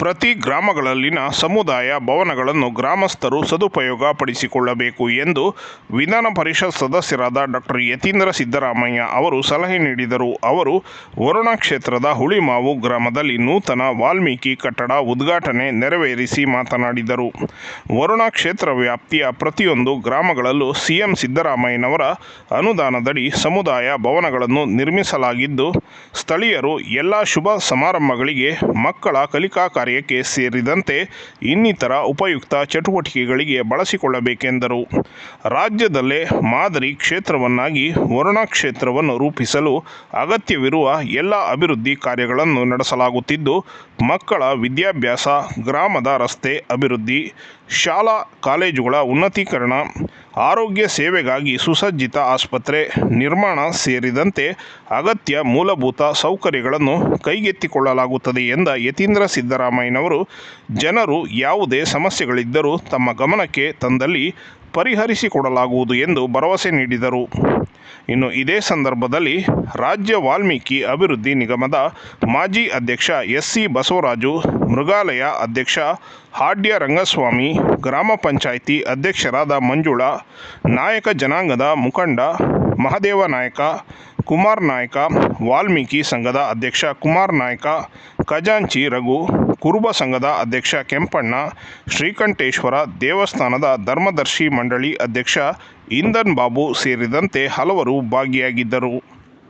ಪ್ರತಿ ಗ್ರಾಮಗಳಲ್ಲಿನ ಸಮುದಾಯ ಭವನಗಳನ್ನು ಗ್ರಾಮಸ್ಥರು ಸದುಪಯೋಗ ಪಡಿಸಿಕೊಳ್ಳಬೇಕು ಎಂದು ವಿಧಾನ ಪರಿಷತ್ ಸದಸ್ಯರಾದ ಡಾಕ್ಟರ್ ಯತೀಂದ್ರ ಸಿದ್ದರಾಮಯ್ಯ ಅವರು ಸಲಹೆ ನೀಡಿದರು. ಅವರು ವರುಣ ಕ್ಷೇತ್ರದ ಹುಳಿಮಾವು ಗ್ರಾಮದಲ್ಲಿ ನೂತನ ವಾಲ್ಮೀಕಿ ಕಟ್ಟಡ ಉದ್ಘಾಟನೆ ನೆರವೇರಿಸಿ ಮಾತನಾಡಿದರು. ವರುಣ ಕ್ಷೇತ್ರ ವ್ಯಾಪ್ತಿಯ ಪ್ರತಿಯೊಂದು ಗ್ರಾಮಗಳಲ್ಲೂ ಸಿಎಂ ಸಿದ್ದರಾಮಯ್ಯನವರ ಅನುದಾನದಡಿ ಸಮುದಾಯ ಭವನಗಳನ್ನು ನಿರ್ಮಿಸಲಾಗಿದ್ದು, ಸ್ಥಳೀಯರು ಎಲ್ಲ ಶುಭ ಸಮಾರಂಭಗಳಿಗೆ ಮಕ್ಕಳ ಕಲಿಕಾ ಕಾರ್ಯಕ್ಕೆ ಸೇರಿದಂತೆ ಇನ್ನಿತರ ಉಪಯುಕ್ತ ಚಟುವಟಿಕೆಗಳಿಗೆ ಬಳಸಿಕೊಳ್ಳಬೇಕೆಂದರು. ರಾಜ್ಯದಲ್ಲೇ ಮಾದರಿ ಕ್ಷೇತ್ರವನ್ನಾಗಿ ವರುಣಾ ಕ್ಷೇತ್ರವನ್ನು ರೂಪಿಸಲು ಅಗತ್ಯವಿರುವ ಎಲ್ಲ ಅಭಿವೃದ್ಧಿ ಕಾರ್ಯಗಳನ್ನು ನಡೆಸಲಾಗುತ್ತಿದ್ದು, ಮಕ್ಕಳ ವಿದ್ಯಾಭ್ಯಾಸ, ಗ್ರಾಮದ ರಸ್ತೆ ಅಭಿವೃದ್ಧಿ, ಶಾಲಾ, ಕಾಲೇಜುಗಳ ಉನ್ನತೀಕರಣ ಆರೋಗ್ಯ ಸೇವೆಗಾಗಿ ಸುಸಜ್ಜಿತ ಆಸ್ಪತ್ರೆ ನಿರ್ಮಾಣ ಸೇರಿದಂತೆ ಅಗತ್ಯ ಮೂಲಭೂತ ಸೌಕರ್ಯಗಳನ್ನು ಕೈಗೆತ್ತಿಕೊಳ್ಳಲಾಗುತ್ತದೆ ಎಂದ ಯತೀಂದ್ರ ಸಿದ್ದರಾಮಯ್ಯನವರು. ಜನರು ಯಾವುದೇ ಸಮಸ್ಯೆಗಳಿದ್ದರೂ ತಮ್ಮ ಗಮನಕ್ಕೆ ತಂದಲ್ಲಿ ಪರಿಹರಿಸಿಕೊಡಲಾಗುವುದು ಎಂದು ಭರವಸೆ ನೀಡಿದರು. ಇನ್ನು ಇದೇ ಸಂದರ್ಭದಲ್ಲಿ ರಾಜ್ಯ ವಾಲ್ಮೀಕಿ ಅಭಿವೃದ್ಧಿ ನಿಗಮದ ಮಾಜಿ ಅಧ್ಯಕ್ಷ ಎಸ್ ಸಿ ಬಸವರಾಜು, ಮೃಗಾಲಯ ಅಧ್ಯಕ್ಷ ಹಾಡ್ಯ ರಂಗಸ್ವಾಮಿ, ಗ್ರಾಮ ಪಂಚಾಯಿತಿ ಅಧ್ಯಕ್ಷರಾದ ಮಂಜುಳಾ, ನಾಯಕ ಜನಾಂಗದ ಮುಖಂಡ ಮಹದೇವ ನಾಯಕ ಕುಮಾರ್ ನಾಯ್ಕ, ವಾಲ್ಮೀಕಿ ಸಂಘದ ಅಧ್ಯಕ್ಷ ಕುಮಾರ್ ನಾಯ್ಕ, ಖಜಾಂಚಿ ರಘು, ಕುರುಬ ಸಂಘದ ಅಧ್ಯಕ್ಷ ಕೆಂಪಣ್ಣ, ಶ್ರೀಕಂಠೇಶ್ವರ ದೇವಸ್ಥಾನದ ಧರ್ಮದರ್ಶಿ ಮಂಡಳಿ ಅಧ್ಯಕ್ಷ ಇಂದನ್ ಬಾಬು ಸೇರಿದಂತೆ ಹಲವರು ಭಾಗಿಯಾಗಿದ್ದರು.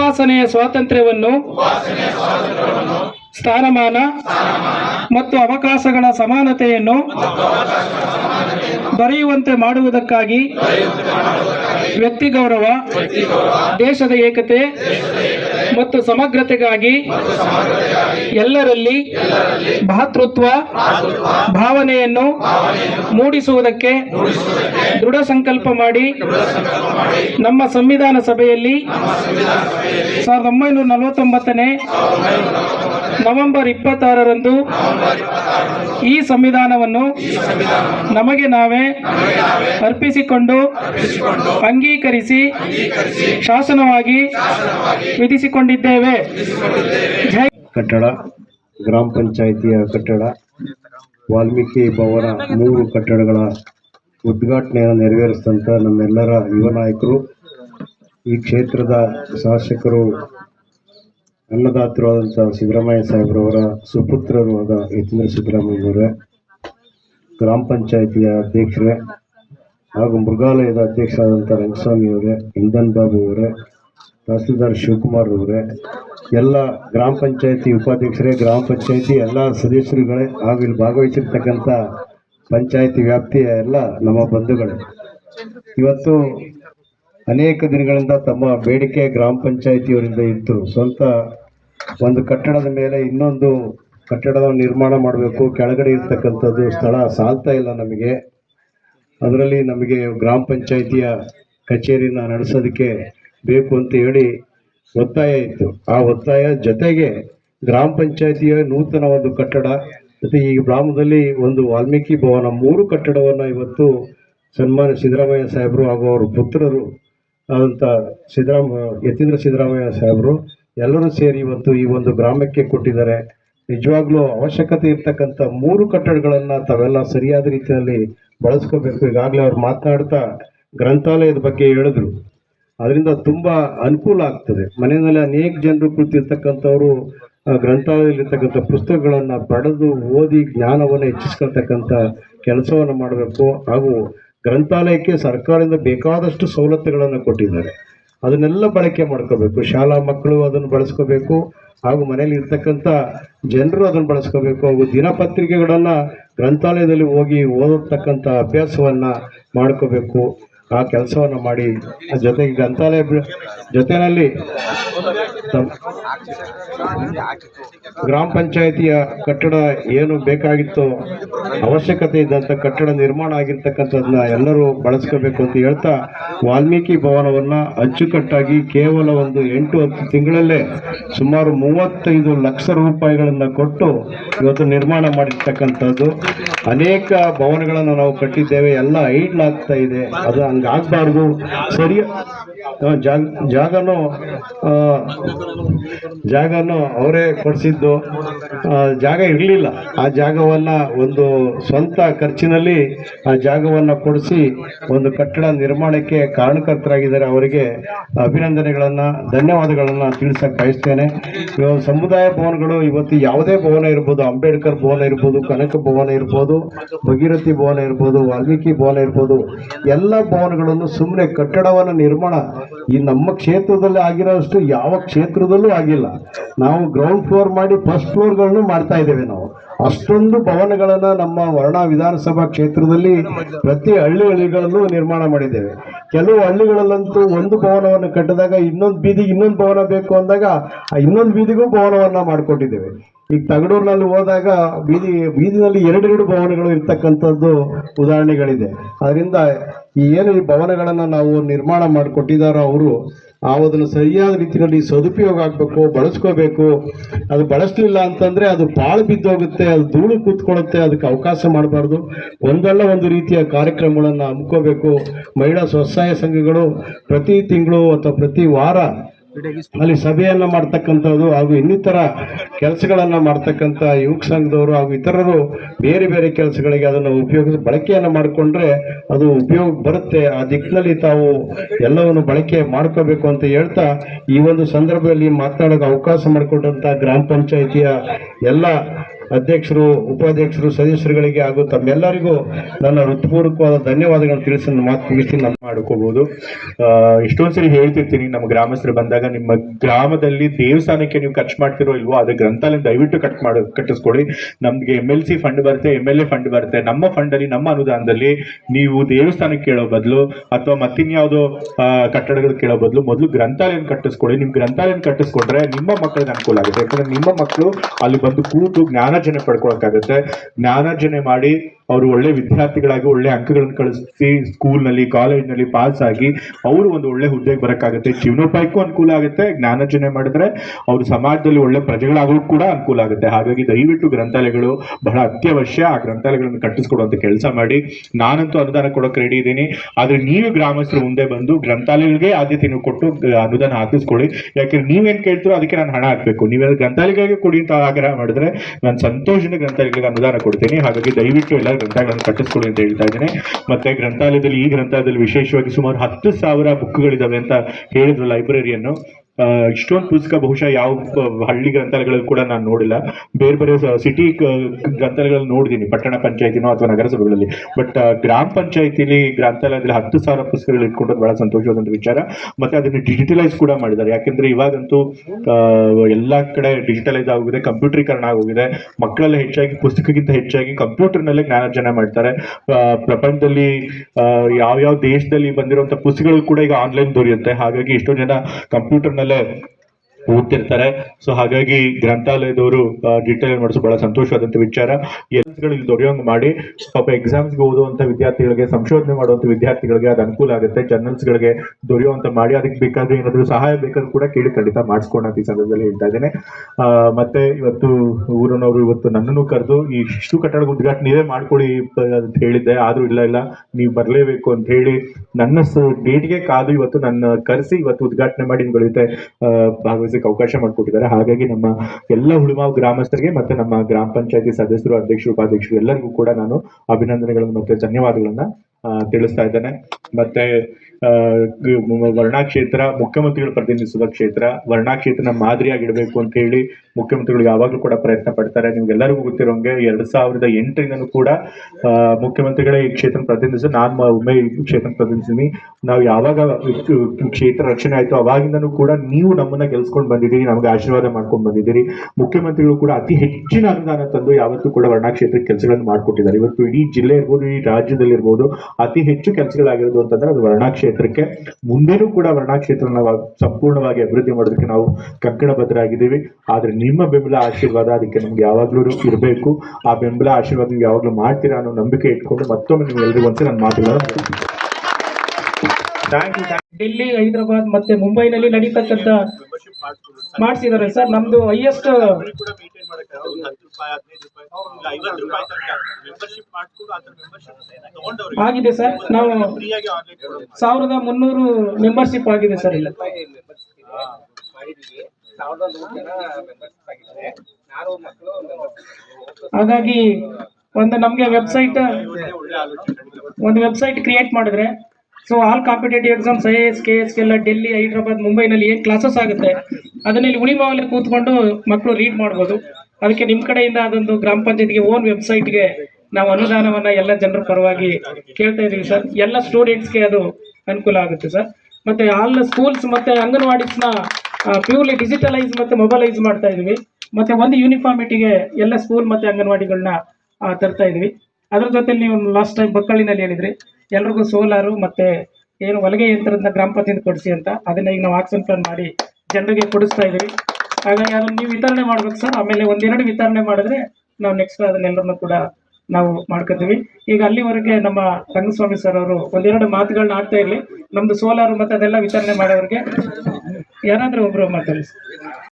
ಉಪಾಸನೆಯ ಸ್ವಾತಂತ್ರ್ಯವನ್ನು ಸ್ಥಾನಮಾನ ಮತ್ತು ಅವಕಾಶಗಳ ಸಮಾನತೆಯನ್ನು ದೊರೆಯುವಂತೆ ಮಾಡುವುದಕ್ಕಾಗಿ ವ್ಯಕ್ತಿ ಗೌರವ ದೇಶದ ಏಕತೆ ಮತ್ತು ಸಮಗ್ರತೆಗಾಗಿ ಎಲ್ಲರಲ್ಲಿ ಭಾತೃತ್ವ, ಭಾವನೆಯನ್ನು ಮೂಡಿಸುವುದಕ್ಕೆ ದೃಢ ಸಂಕಲ್ಪ ಮಾಡಿ ನಮ್ಮ ಸಂವಿಧಾನ ಸಭೆಯಲ್ಲಿ ಸಾವಿರದ ಒಂಬೈನೂರ ನಲವತ್ತೊಂಬತ್ತನೇ ನವೆಂಬರ್ ಇಪ್ಪತ್ತಾರರಂದು ಈ ಸಂವಿಧಾನವನ್ನು ನಮಗೆ ನಾವೇ ಅರ್ಪಿಸಿಕೊಂಡು ಅಂಗೀಕರಿಸಿ ಶಾಸನವಾಗಿ ವಿಧಿಸಿಕೊಂಡಿದ್ದೇವೆ. ಕಟ್ಟಡ, ಗ್ರಾಮ ಪಂಚಾಯಿತಿಯ ಕಟ್ಟಡ, ವಾಲ್ಮೀಕಿ ಭವನ ಮೂರು ಕಟ್ಟಡಗಳ ಉದ್ಘಾಟನೆಯನ್ನು ನೆರವೇರಿಸಿದಂಥ ನಮ್ಮೆಲ್ಲರ ಯುವ ನಾಯಕರು, ಈ ಕ್ಷೇತ್ರದ ಶಾಸಕರು ಅನ್ನದಾತರು ಆದಂಥ ಸಿದ್ದರಾಮಯ್ಯ ಸಾಹೇಬ್ರವರ ಸುಪುತ್ರರು ಆದ ಯತೀಂದ್ರ ಸಿದ್ದರಾಮಯ್ಯನವರೇ, ಗ್ರಾಮ ಪಂಚಾಯಿತಿಯ ಅಧ್ಯಕ್ಷರೇ ಹಾಗೂ ಮೃಗಾಲಯದ ಅಧ್ಯಕ್ಷರಾದಂಥ ರಂಗಸ್ವಾಮಿ ಅವರೇ ಇಂದನ್ ಬಾಬು ಅವರೇ ತಹಸೀಲ್ದಾರ್ ಶಿವಕುಮಾರ್ ಅವರೇ ಎಲ್ಲ ಗ್ರಾಮ ಪಂಚಾಯಿತಿ ಉಪಾಧ್ಯಕ್ಷರೇ, ಗ್ರಾಮ ಪಂಚಾಯಿತಿ ಎಲ್ಲ ಸದಸ್ಯರುಗಳೇ ಹಾಗೂ ಇಲ್ಲಿ ಭಾಗವಹಿಸಿರ್ತಕ್ಕಂಥ ಪಂಚಾಯತಿ ವ್ಯಾಪ್ತಿಯ ಎಲ್ಲ ನಮ್ಮ ಬಂಧುಗಳೇ. ಇವತ್ತು ಅನೇಕ ದಿನಗಳಿಂದ ತಮ್ಮ ಬೇಡಿಕೆ ಗ್ರಾಮ ಪಂಚಾಯಿತಿಯವರಿಂದ ಇತ್ತು ಸ್ವಂತ ಒಂದು ಕಟ್ಟಡದ ಮೇಲೆ ಇನ್ನೊಂದು ಕಟ್ಟಡದ ನಿರ್ಮಾಣ ಮಾಡಬೇಕು. ಕೆಳಗಡೆ ಇರ್ತಕ್ಕಂಥದ್ದು ಸ್ಥಳ ಸಾಲ್ತಾ ಇಲ್ಲ ನಮಗೆ. ಅದರಲ್ಲಿ ನಮಗೆ ಗ್ರಾಮ ಪಂಚಾಯಿತಿಯ ಕಚೇರಿನ ನಡೆಸೋದಕ್ಕೆ ಬೇಕು ಅಂತ ಹೇಳಿ ಒತ್ತಾಯ ಇತ್ತು. ಆ ಒತ್ತಾಯ ಜೊತೆಗೆ ಗ್ರಾಮ ಪಂಚಾಯಿತಿಯ ನೂತನ ಒಂದು ಕಟ್ಟಡ, ಮತ್ತು ಈ ಗ್ರಾಮದಲ್ಲಿ ಒಂದು ವಾಲ್ಮೀಕಿ ಭವನ, ಮೂರು ಕಟ್ಟಡವನ್ನು ಇವತ್ತು ಸನ್ಮಾನ್ಯ ಸಿದ್ದರಾಮಯ್ಯ ಸಾಹೇಬರು ಹಾಗೂ ಅವರ ಪುತ್ರರು ಆದಂಥ ಸಿದ್ದರಾಮ, ಯತೀಂದ್ರ ಸಿದ್ದರಾಮಯ್ಯ ಸಾಹೇಬರು ಎಲ್ಲರೂ ಸೇರಿ ಇವತ್ತು ಈ ಒಂದು ಗ್ರಾಮಕ್ಕೆ ಕೊಟ್ಟಿದ್ದಾರೆ. ನಿಜವಾಗ್ಲೂ ಅವಶ್ಯಕತೆ ಇರ್ತಕ್ಕಂಥ ಮೂರು ಕಟ್ಟಡಗಳನ್ನು ತಾವೆಲ್ಲ ಸರಿಯಾದ ರೀತಿಯಲ್ಲಿ ಬಳಸ್ಕೋಬೇಕು. ಈಗಾಗಲೇ ಅವ್ರು ಮಾತನಾಡ್ತಾ ಗ್ರಂಥಾಲಯದ ಬಗ್ಗೆ ಹೇಳಿದ್ರು. ಅದರಿಂದ ತುಂಬಾ ಅನುಕೂಲ ಆಗ್ತದೆ. ಮನೆಯಲ್ಲಿ ಅನೇಕ ಜನರು ಕುಳಿತಿರ್ತಕ್ಕಂಥವ್ರು ಗ್ರಂಥಾಲಯದಲ್ಲಿರ್ತಕ್ಕಂಥ ಪುಸ್ತಕಗಳನ್ನು ಪಡೆದು ಓದಿ ಜ್ಞಾನವನ್ನು ಹೆಚ್ಚಿಸ್ಕೊಳ್ತಕ್ಕಂಥ ಕೆಲಸವನ್ನು ಮಾಡಬೇಕು. ಹಾಗೂ ಗ್ರಂಥಾಲಯಕ್ಕೆ ಸರ್ಕಾರದಿಂದ ಬೇಕಾದಷ್ಟು ಸವಲತ್ತುಗಳನ್ನು ಕೊಟ್ಟಿದ್ದಾರೆ. ಅದನ್ನೆಲ್ಲ ಬಳಕೆ ಮಾಡ್ಕೋಬೇಕು. ಶಾಲಾ ಮಕ್ಕಳು ಅದನ್ನು ಬಳಸ್ಕೋಬೇಕು. ಹಾಗೂ ಮನೆಯಲ್ಲಿ ಇರ್ತಕ್ಕಂಥ ಜನರು ಅದನ್ನು ಬಳಸ್ಕೋಬೇಕು. ಹಾಗೂ ದಿನಪತ್ರಿಕೆಗಳನ್ನು ಗ್ರಂಥಾಲಯದಲ್ಲಿ ಹೋಗಿ ಓದತಕ್ಕಂಥ ಅಭ್ಯಾಸವನ್ನು ಮಾಡ್ಕೋಬೇಕು. ಆ ಕೆಲಸವನ್ನು ಮಾಡಿ. ಜೊತೆಗೆ ಗ್ರಂಥಾಲಯ ಜೊತೆಯಲ್ಲಿ ಗ್ರಾಮ ಪಂಚಾಯಿತಿಯ ಕಟ್ಟಡ ಏನು ಬೇಕಾಗಿತ್ತು ಅವಶ್ಯಕತೆ ಇದ್ದಂಥ ಕಟ್ಟಡ ನಿರ್ಮಾಣ ಆಗಿರ್ತಕ್ಕಂಥದ್ದನ್ನ ಎಲ್ಲರೂ ಬಳಸ್ಕೋಬೇಕು ಅಂತ ಹೇಳ್ತಾ ವಾಲ್ಮೀಕಿ ಭವನವನ್ನ ಅಚ್ಚುಕಟ್ಟಾಗಿ ಕೇವಲ ಒಂದು ಎಂಟು ಹತ್ತು ತಿಂಗಳಲ್ಲೇ ಸುಮಾರು ಮೂವತ್ತೈದು ಲಕ್ಷ ರೂಪಾಯಿಗಳನ್ನ ಕೊಟ್ಟು ಇವತ್ತು ನಿರ್ಮಾಣ ಮಾಡಿರ್ತಕ್ಕಂಥದ್ದು. ಅನೇಕ ಭವನಗಳನ್ನು ನಾವು ಕಟ್ಟಿದ್ದೇವೆ. ಎಲ್ಲ ಐಡ್ಲಾಗ್ತಾ ಇದೆ. ಅದು ಹಂಗಾಗಬಾರ್ದು. ಸರಿ ಜಾಗ, ಜಾಗನೂ ಜಾಗನೂ ಅವರೇ ಕೊಡಿಸಿದ್ದು. ಜಾಗ ಇರಲಿಲ್ಲ. ಆ ಜಾಗವನ್ನು ಒಂದು ಸ್ವಂತ ಖರ್ಚಿನಲ್ಲಿ ಆ ಜಾಗವನ್ನು ಕೊಡಿಸಿ ಒಂದು ಕಟ್ಟಡ ನಿರ್ಮಾಣಕ್ಕೆ ಕಾರಣಕರ್ತರಾಗಿದ್ದಾರೆ ಅವರಿಗೆ ಅಭಿನಂದನೆಗಳನ್ನು, ಧನ್ಯವಾದಗಳನ್ನು ತಿಳಿಸಕ್ಕೆ ಬಯಸ್ತೇನೆ. ಸಮುದಾಯ ಭವನಗಳು ಇವತ್ತು ಯಾವುದೇ ಭವನ ಇರ್ಬೋದು, ಅಂಬೇಡ್ಕರ್ ಭವನ ಇರ್ಬೋದು, ಕನಕ ಭವನ ಇರ್ಬೋದು, ಭಗೀರಥಿ ಭವನ ಇರ್ಬೋದು, ವಾಲ್ಮೀಕಿ ಭವನ ಇರ್ಬೋದು, ಎಲ್ಲ ಭವನಗಳನ್ನು ಸುಮ್ಮನೆ ಕಟ್ಟಡವನ್ನು ನಿರ್ಮಾಣ ಈ ನಮ್ಮ ಕ್ಷೇತ್ರದಲ್ಲಿ ಆಗಿರೋಷ್ಟು ಯಾವ ಕ್ಷೇತ್ರದಲ್ಲೂ ಆಗಿಲ್ಲ. ನಾವು ಗ್ರೌಂಡ್ ಫ್ಲೋರ್ ಮಾಡಿ ಫಸ್ಟ್ ಫ್ಲೋರ್ಗಳನ್ನು ಮಾಡ್ತಾ ಇದ್ದೇವೆ ನಾವು. ಅಷ್ಟೊಂದು ಭವನಗಳನ್ನ ನಮ್ಮ ವರ್ಣ ವಿಧಾನಸಭಾ ಕ್ಷೇತ್ರದಲ್ಲಿ ಪ್ರತಿ ಹಳ್ಳಿ ಹಳ್ಳಿಗಳಲ್ಲೂ ನಿರ್ಮಾಣ ಮಾಡಿದ್ದೇವೆ. ಕೆಲವು ಹಳ್ಳಿಗಳಲ್ಲಂತೂ ಒಂದು ಭವನವನ್ನು ಕಟ್ಟಿದಾಗ ಇನ್ನೊಂದು ಬೀದಿಗೆ ಇನ್ನೊಂದು ಭವನ ಬೇಕು ಅಂದಾಗ ಆ ಇನ್ನೊಂದು ಬೀದಿಗೂ ಭವನವನ್ನ ಮಾಡಿಕೊಟ್ಟಿದ್ದೇವೆ. ಈಗ ತಗಡೂರಿನಲ್ಲಿ ಹೋದಾಗ ಬೀದಿ, ಬೀದಿನಲ್ಲಿ ಎರಡೆರಡು ಭವನಗಳು ಇರ್ತಕ್ಕಂಥದ್ದು ಉದಾಹರಣೆಗಳಿದೆ. ಅದರಿಂದ ಈ ಏನು ಈ ಭವನಗಳನ್ನು ನಾವು ನಿರ್ಮಾಣ ಮಾಡಿಕೊಟ್ಟಿದ್ದಾರೋ ಅವರು ನಾವು ಅದನ್ನು ಸರಿಯಾದ ರೀತಿಯಲ್ಲಿ ಸದುಪಯೋಗ ಆಗಬೇಕು, ಬಳಸ್ಕೋಬೇಕು. ಅದು ಬಳಸಲಿಲ್ಲ ಅಂತಂದ್ರೆ ಅದು ಪಾಳು ಬಿದ್ದೋಗುತ್ತೆ, ಅದು ಧೂಳು ಕೂತ್ಕೊಳ್ಳುತ್ತೆ, ಅದಕ್ಕೆ ಅವಕಾಶ ಮಾಡಬಾರ್ದು. ಒಂದಲ್ಲ ಒಂದು ರೀತಿಯ ಕಾರ್ಯಕ್ರಮಗಳನ್ನು ಹಮ್ಮಿಕೋಬೇಕು. ಮಹಿಳಾ ಸ್ವಸಹಾಯ ಸಂಘಗಳು ಪ್ರತಿ ತಿಂಗಳು ಅಥವಾ ಪ್ರತಿ ವಾರ ಅಲ್ಲಿ ಸಭೆಯನ್ನ ಮಾಡ್ತಕ್ಕಂಥದ್ದು ಹಾಗೂ ಇನ್ನಿತರ ಕೆಲಸಗಳನ್ನ ಮಾಡ್ತಕ್ಕಂಥ ಯುವಕ ಸಂಘದವರು ಹಾಗೂ ಇತರರು ಬೇರೆ ಬೇರೆ ಕೆಲಸಗಳಿಗೆ ಅದನ್ನು ಉಪಯೋಗಿಸಿ ಬಳಕೆಯನ್ನ ಮಾಡಿಕೊಂಡ್ರೆ ಅದು ಉಪಯೋಗ ಬರುತ್ತೆ. ಆ ದಿಕ್ಕಿನಲ್ಲಿ ತಾವು ಎಲ್ಲವನ್ನು ಬಳಕೆ ಮಾಡ್ಕೋಬೇಕು ಅಂತ ಹೇಳ್ತಾ ಈ ಒಂದು ಸಂದರ್ಭದಲ್ಲಿ ಮಾತನಾಡೋಕೆ ಅವಕಾಶ ಮಾಡಿಕೊಟ್ಟಂತ ಗ್ರಾಮ ಪಂಚಾಯಿತಿಯ ಎಲ್ಲ ಅಧ್ಯಕ್ಷರು, ಉಪಾಧ್ಯಕ್ಷರು, ಸದಸ್ಯರುಗಳಿಗೆ ಹಾಗೂ ತಮ್ಮೆಲ್ಲರಿಗೂ ನನ್ನ ಹೃತ್ಪೂರ್ವಕವಾದ ಧನ್ಯವಾದಗಳನ್ನು ತಿಳಿಸಿ ಮಾತು ತಿಳಿಸಿ ನಾನು ಮಾಡ್ಕೋಬಹುದು ಇಷ್ಟೊಂದ್ ಸರಿ ಹೇಳ್ತಿರ್ತೀನಿ, ನಮ್ಮ ಗ್ರಾಮಸ್ಥರು ಬಂದಾಗ ನಿಮ್ಮ ಗ್ರಾಮದಲ್ಲಿ ದೇವಸ್ಥಾನಕ್ಕೆ ನೀವು ಖರ್ಚು ಮಾಡ್ತಿರೋ ಇಲ್ವೋ ಅದು ಗ್ರಂಥಾಲಯ ದಯವಿಟ್ಟು ಕಟ್ ಮಾಡ ಕಟ್ಟಿಸ್ಕೊಡಿ ನಮ್ಗೆ ಎಂ ಎಲ್ ಸಿ ಫಂಡ್ ಬರುತ್ತೆ ಎಂ ಎಲ್ ಎ ಫಂಡ್ ಬರುತ್ತೆ. ನಮ್ಮ ಫಂಡ್ ಅಲ್ಲಿ, ನಮ್ಮ ಅನುದಾನದಲ್ಲಿ ನೀವು ದೇವಸ್ಥಾನಕ್ಕೆ ಕೇಳೋ ಬದಲು ಅಥವಾ ಮತ್ತಿನ್ಯಾವುದೋ ಕಟ್ಟಡಗಳು ಕೇಳೋ ಬದಲು ಮೊದಲು ಗ್ರಂಥಾಲಯ ಕಟ್ಟಿಸ್ಕೊಳ್ಳಿ. ನಿಮ್ ಗ್ರಂಥಾಲಯ ಕಟ್ಟಿಸ್ಕೊಂಡ್ರೆ ನಿಮ್ಮ ಮಕ್ಕಳಿಗೆ ಅನುಕೂಲ ಆಗುತ್ತೆ. ಯಾಕಂದ್ರೆ ನಿಮ್ಮ ಮಕ್ಕಳು ಅಲ್ಲಿ ಬಂದು ಕೂತು ಜ್ಞಾನಾರ್ಜನೆ ಪಡ್ಕೊಳಕ್ಕಾಗತ್ತೆ ಜ್ಞಾನಾರ್ಜನೆ ಮಾಡಿ ಅವರು ಒಳ್ಳೆ ವಿದ್ಯಾರ್ಥಿಗಳಾಗಿ, ಒಳ್ಳೆ ಅಂಕಗಳನ್ನು ಕಳಿಸಿ ಸ್ಕೂಲ್ನಲ್ಲಿ ಕಾಲೇಜ್ನಲ್ಲಿ ಪಾಸ್ ಆಗಿ ಅವರು ಒಂದು ಒಳ್ಳೆ ಹುದ್ದೆಗೆ ಬರೋಕ್ಕಾಗುತ್ತೆ. ಜೀವನೋಪಾಯಕ್ಕೂ ಅನುಕೂಲ ಆಗುತ್ತೆ ಜ್ಞಾನಾರ್ಜನೆ ಮಾಡಿದ್ರೆ ಅವರು ಸಮಾಜದಲ್ಲಿ ಒಳ್ಳೆ ಪ್ರಜೆಗಳಾಗೋಕ್ಕೂ ಕೂಡ ಅನುಕೂಲ ಆಗುತ್ತೆ. ಹಾಗಾಗಿ ದಯವಿಟ್ಟು ಗ್ರಂಥಾಲಯಗಳು ಬಹಳ ಅತ್ಯವಶ್ಯ. ಆ ಗ್ರಂಥಾಲಯಗಳನ್ನು ಕಟ್ಟಿಸ್ಕೊಡುವಂತ ಕೆಲಸ ಮಾಡಿ. ನಾನಂತೂ ಅನುದಾನ ಕೊಡೋಕೆ ರೆಡಿ ಇದ್ದೀನಿ. ಆದ್ರೆ ನೀವು ಗ್ರಾಮಸ್ಥರು ಮುಂದೆ ಬಂದು ಗ್ರಂಥಾಲಯಗಳಿಗೆ ಆದ್ಯತೆಯನ್ನು ಕೊಟ್ಟು ಅನುದಾನ ಹಾಕಿಸ್ಕೊಳ್ಳಿ. ಯಾಕೆಂದ್ರೆ ನೀವೇನ್ ಕೇಳ್ತೀರೋ ಅದಕ್ಕೆ ನಾನು ಹಣ ಹಾಕಬೇಕು. ನೀವೆಲ್ಲ ಗ್ರಂಥಾಲಯಗಳಿಗೆ ಕೊಡಿ ಅಂತ ಆಗ್ರಹ ಮಾಡಿದ್ರೆ ನಾನು ಸಂತೋಷದಿಂದ ಗ್ರಂಥಾಲಯಗಳಿಗೆ ಅನುದಾನ ಕೊಡ್ತೀನಿ. ಹಾಗಾಗಿ ದಯವಿಟ್ಟು ಎಲ್ಲ ಗ್ರಂಥಾಲಯಗಳನ್ನು ಕಟ್ಟಿಸ್ಕೊಳ್ಳಿ ಅಂತ ಹೇಳ್ತಾ ಇದ್ದೇನೆ. ಮತ್ತೆ ಗ್ರಂಥಾಲಯದಲ್ಲಿ ಈ ಗ್ರಂಥಾಲಯದಲ್ಲಿ ವಿಶೇಷವಾಗಿ ಸುಮಾರು ಹತ್ತು ಸಾವಿರ ಬುಕ್ಗಳಿದಾವೆ ಅಂತ ಹೇಳಿದ್ರು ಲೈಬ್ರರಿಯನ್ನು ಇಷ್ಟೊಂದು ಪುಸ್ತಕ ಬಹುಶಃ ಯಾವ ಹಳ್ಳಿ ಗ್ರಂಥಾಲಯಗಳಲ್ಲಿ ಕೂಡ ನಾನು ನೋಡಿಲ್ಲ. ಬೇರೆ ಬೇರೆ ಸಿಟಿ ಗ್ರಂಥಾಲಯಗಳಲ್ಲಿ ನೋಡಿದ್ದೀನಿ ಪಟ್ಟಣ ಪಂಚಾಯತಿನೋ ಅಥವಾ ನಗರಸಭೆಗಳಲ್ಲಿ. ಬಟ್ ಗ್ರಾಮ ಪಂಚಾಯತಿಲಿ, ಗ್ರಂಥಾಲಯದಲ್ಲಿ ಹತ್ತು ಸಾವಿರ ಪುಸ್ತಕಗಳು ಇಟ್ಕೊಂಡು ಬಹಳ ಸಂತೋಷವಾದಂಥ ವಿಚಾರ. ಮತ್ತೆ ಅದನ್ನು ಡಿಜಿಟಲೈಸ್ ಕೂಡ ಮಾಡಿದ್ದಾರೆ. ಯಾಕೆಂದ್ರೆ ಇವಾಗಂತೂ ಎಲ್ಲಾ ಕಡೆ ಡಿಜಿಟಲೈಸ್ ಆಗೋಗಿದೆ ಕಂಪ್ಯೂಟರೀಕರಣ ಆಗೋಗಿದೆ. ಮಕ್ಕಳೆಲ್ಲ ಹೆಚ್ಚಾಗಿ ಪುಸ್ತಕಕ್ಕಿಂತ ಹೆಚ್ಚಾಗಿ ಕಂಪ್ಯೂಟರ್ನಲ್ಲೇ ಜ್ಞಾನಾರ್ಜನೆ ಮಾಡ್ತಾರೆ. ಪ್ರಪಂಚದಲ್ಲಿ ಯಾವ ಯಾವ ದೇಶದಲ್ಲಿ ಬಂದಿರುವಂತಹ ಪುಸ್ತಕಗಳು ಕೂಡ ಈಗ ಆನ್ಲೈನ್ ದೊರೆಯುತ್ತೆ. ಹಾಗಾಗಿ ಎಷ್ಟೋ ಜನ ಕಂಪ್ಯೂಟರ್ನಲ್ಲೇ live ಓದ್ತಿರ್ತಾರೆ ಸೊ ಹಾಗಾಗಿ ಗ್ರಂಥಾಲಯದವರು ಡಿಟೇಲ್ ಮಾಡಿಸೋ ಬಹಳ ಸಂತೋಷವಾದಂತ ವಿಚಾರ. ಎಲ್ಸ್ಗಳು ಇಲ್ಲಿ ದೊರೆಯೋಂಗ್ ಮಾಡಿ. ಪಾಪ ಎಕ್ಸಾಮ್ಸ್ಗೆ ಓದುವಂತ ವಿದ್ಯಾರ್ಥಿಗಳಿಗೆ ಸಂಶೋಧನೆ ಮಾಡುವಂತ ವಿದ್ಯಾರ್ಥಿಗಳಿಗೆ ಅದು ಅನುಕೂಲ ಆಗುತ್ತೆ. ಜರ್ನಲ್ಸ್ಗಳಿಗೆ ದೊರೆಯುವಂತ ಮಾಡಿ. ಅದಕ್ಕೆ ಬೇಕಾದ್ರೆ ಏನಾದ್ರು ಸಹಾಯ ಬೇಕಾದ್ರೂ ಕೂಡ ಕೇಳಿ ಖಂಡಿತ ಮಾಡಿಸ್ಕೊಂಡು ಈ ಸಂದರ್ಭದಲ್ಲಿ ಹೇಳ್ತಾ ಇದ್ದೇನೆ. ಮತ್ತೆ ಇವತ್ತು ಊರನವರು ಇವತ್ತು ನನ್ನನ್ನು ಕರೆದು ಈ ಇಷ್ಟು ಕಟ್ಟಡ ಉದ್ಘಾಟನೆ ನೀವೇ ಮಾಡ್ಕೊಳ್ಳಿ ಅಂತ ಹೇಳಿದ್ದೆ. ಆದ್ರೂ ಇಲ್ಲ ಇಲ್ಲ. ನೀವು ಬರಲೇಬೇಕು ಅಂತ ಹೇಳಿ ನನ್ನ ಡೇಟ್ಗೆ ಕಾದು ಇವತ್ತು ನನ್ನ ಕರೆಸಿ ಇವತ್ತು ಉದ್ಘಾಟನೆ ಮಾಡಿ ನಿಮ್ಗಳ ಜೊತೆ ಆ, ಭಾಗವಹಿಸಕ್ಕೆ ಅವಕಾಶ ಮಾಡಿಕೊಟ್ಟಿದ್ದಾರೆ. ಹಾಗಾಗಿ ನಮ್ಮ ಎಲ್ಲ ಹುಳಿಮಾವ್ ಗ್ರಾಮಸ್ಥರಿಗೆ ಮತ್ತೆ ನಮ್ಮ ಗ್ರಾಮ ಪಂಚಾಯತಿ ಸದಸ್ಯರು, ಅಧ್ಯಕ್ಷರು, ಉಪಾಧ್ಯಕ್ಷರು ಎಲ್ಲರಿಗೂ ಕೂಡ ನಾನು ಅಭಿನಂದನೆಗಳನ್ನು ಮತ್ತೆ ಧನ್ಯವಾದಗಳನ್ನ ತಿಳಿಸ್ತಾ ಇದ್ದಾನೆ. ಮತ್ತೆ ವರ್ಣಾಕ್ಷೇತ್ರ, ಮುಖ್ಯಮಂತ್ರಿಗಳು ಪ್ರತಿನಿಧಿಸುವ ಕ್ಷೇತ್ರ ವರ್ಣಾಕ್ಷೇತ್ರನ ಮಾದರಿಯಾಗಿಡಬೇಕು ಅಂತ ಹೇಳಿ ಮುಖ್ಯಮಂತ್ರಿಗಳು ಯಾವಾಗಲೂ ಕೂಡ ಪ್ರಯತ್ನ ಪಡ್ತಾರೆ. ನಿಮ್ಗೆಲ್ಲರಿಗೂ ಗೊತ್ತಿರೋಂಗೆ ಎರಡ್ ಸಾವಿರದ ಎಂಟರಿಂದನೂ ಕೂಡ ಮುಖ್ಯಮಂತ್ರಿಗಳೇ ಈ ಕ್ಷೇತ್ರ ಪ್ರತಿನಿಧಿಸಿ, ನಾನು ಒಮ್ಮೆ ಈ ಕ್ಷೇತ್ರ ಪ್ರತಿನಿಧಿಸಿನಿ ನಾವು ಯಾವಾಗ ಕ್ಷೇತ್ರ ರಕ್ಷಣೆ ಆಯ್ತು ಅವಾಗಿಂದನು ಕೂಡ ನೀವು ನಮ್ಮನ್ನ ಗೆಲ್ಸ್ಕೊಂಡು ಬಂದಿದ್ದೀರಿ, ನಮಗೆ ಆಶೀರ್ವಾದ ಮಾಡ್ಕೊಂಡು ಬಂದಿದ್ದೀರಿ. ಮುಖ್ಯಮಂತ್ರಿಗಳು ಕೂಡ ಅತಿ ಹೆಚ್ಚಿನ ಅನುದಾನ ತಂದು ಯಾವತ್ತೂ ಕೂಡ ವರ್ಣಾಕ್ಷೇತ್ರಕ್ಕೆ ಕೆಲಸಗಳನ್ನು ಮಾಡಿಕೊಟ್ಟಿದ್ದಾರೆ. ಇವತ್ತು ಇಡೀ ಜಿಲ್ಲೆ ಇರ್ಬೋದು, ಇಡೀ ರಾಜ್ಯದಲ್ಲಿ ಇರ್ಬೋದು ಅತಿ ಹೆಚ್ಚು ಕೆಲಸಗಳಾಗಿರೋದು ಅಂತಂದ್ರೆ ಅದು ವರ್ಣಾ ಕ್ಷೇತ್ರಕ್ಕೆ ಮುಂದೆನೂ ಕೂಡ ವರ್ಣಾ ಕ್ಷೇತ್ರ ನಾವು ಸಂಪೂರ್ಣವಾಗಿ ಅಭಿವೃದ್ಧಿ ಮಾಡೋದಕ್ಕೆ ನಾವು ಕಂಕಣಬದ್ಧರಾಗಿದ್ದೀವಿ ಆದ್ರೆ ನಿಮ್ಮ ಬೆಂಬಲ ಆಶೀರ್ವಾದ ಅದಕ್ಕೆ ನಮ್ಗೆ ಯಾವಾಗ್ಲೂ ಇರಬೇಕು. ಆ ಬೆಂಬಲ ಆಶೀರ್ವಾದ ನೀವು ಯಾವಾಗ್ಲೂ ಮಾಡ್ತೀರಾ ಅನ್ನೋ ನಂಬಿಕೆ ಇಟ್ಕೊಂಡು ಮತ್ತೊಮ್ಮೆ ನೀವು ಎಲ್ರಿಗೂ ಅಂತ ನನ್ನ ಮಾತುಗಳನ್ನು ಡೆಲ್ಲಿ ಹೈದರಾಬಾದ್ ಮತ್ತೆ ಮುಂಬೈನಲ್ಲಿ ನಡೀತಕ್ಕಂತ ಮಾಡಿಸಿದ್ದಾರೆ ಸರ್. ನಮ್ದು ಹೈಯೆಸ್ಟ್ ಆಗಿದೆ ಸರ್. ನಾವು ಸಾವಿರದ ಮುನ್ನೂರು ಮೆಂಬರ್ಶಿಪ್ ಆಗಿದೆ ಸರ್ ಇಲ್ಲ. ಹಾಗಾಗಿ ಒಂದು ನಮಗೆ ವೆಬ್ಸೈಟ್ ಒಂದು ವೆಬ್ಸೈಟ್ ಕ್ರಿಯೇಟ್ ಮಾಡಿದ್ರೆ so all competitive exams I S K S ಎಲ್ಲ ಡೆಲ್ಲಿ ಹೈದರಾಬಾದ್ ಮುಂಬೈನಲ್ಲಿ ಏನು ಕ್ಲಾಸಸ್ ಆಗುತ್ತೆ, ಅದನ್ನ ಇಲ್ಲಿ ಕೂತ್ಕೊಂಡು ಮಕ್ಕಳು ರೀಡ್ ಮಾಡ್ಬೋದು. ಅದಕ್ಕೆ ನಿಮ್ಮ ಕಡೆಯಿಂದ ಅದೊಂದು ಗ್ರಾಮ ಪಂಚಾಯತ್ಗೆ ಓನ್ ವೆಬ್ಸೈಟ್ಗೆ ನಾವು ಅನುದಾನವನ್ನು ಎಲ್ಲ ಜನರ ಪರವಾಗಿ ಕೇಳ್ತಾ ಇದ್ದೀವಿ ಸರ್. ಎಲ್ಲ ಸ್ಟೂಡೆಂಟ್ಸ್ಗೆ ಅದು ಅನುಕೂಲ ಆಗುತ್ತೆ ಸರ್. ಮತ್ತು ಆಲ್ ಸ್ಕೂಲ್ಸ್ ಮತ್ತು ಅಂಗನವಾಡಿಸ್ನ ಪ್ಯೂರ್ಲಿ ಡಿಜಿಟಲೈಸ್ ಮತ್ತು ಮೊಬೈಲೈಸ್ ಮಾಡ್ತಾ ಇದ್ದೀವಿ ಮತ್ತು ಒಂದು ಯೂನಿಫಾರ್ಮಿಟಿಗೆ ಎಲ್ಲ ಸ್ಕೂಲ್ ಮತ್ತು ಅಂಗನವಾಡಿಗಳನ್ನ ತರ್ತಾ ಇದ್ದೀವಿ ಅದ್ರ ಜೊತೆ ನೀವು ಲಾಸ್ಟ್ ಟೈಮ್ ಬಕ್ಕಳಿನಲ್ಲಿ ಹೇಳಿದ್ರಿ. ಎಲ್ರಿಗೂ ಸೋಲಾರು ಮತ್ತೆ ಏನು ಹೊಲಿಗೆ ಯಂತ್ರದಿಂದ ಗ್ರಾಮ ಪಂಚಾಯತ್ ಕೊಡಿಸಿ ಅಂತ. ಅದನ್ನ ಈಗ ನಾವು ಆಕ್ಷನ್ ಪ್ಲಾನ್ ಮಾಡಿ ಜನರಿಗೆ ಕೊಡಿಸ್ತಾ ಇದೀವಿ. ಹಾಗಾಗಿ ಅದನ್ನ ನೀವು ವಿತರಣೆ ಮಾಡ್ಬೇಕು ಸರ್ ಆಮೇಲೆ ಒಂದೆರಡು ವಿತರಣೆ ಮಾಡಿದ್ರೆ ನಾವು ನೆಕ್ಸ್ಟ್ ಅದನ್ನೆಲ್ಲರನ್ನು ಕೂಡ ನಾವು ಮಾಡ್ಕೊತೀವಿ. ಈಗ ಅಲ್ಲಿವರೆಗೆ ನಮ್ಮ ರಂಗಸ್ವಾಮಿ ಸರ್ ಅವರು ಒಂದೆರಡು ಮಾತುಗಳನ್ನ ಆಡ್ತಾ ಇರ್ಲಿ. ನಮ್ದು ಸೋಲಾರು ಮತ್ತೆ ಅದೆಲ್ಲ ವಿತರಣೆ ಮಾಡೋರಿಗೆ ಯಾರಾದ್ರೂ ಒಬ್ರು ಮಾತಾಡಿ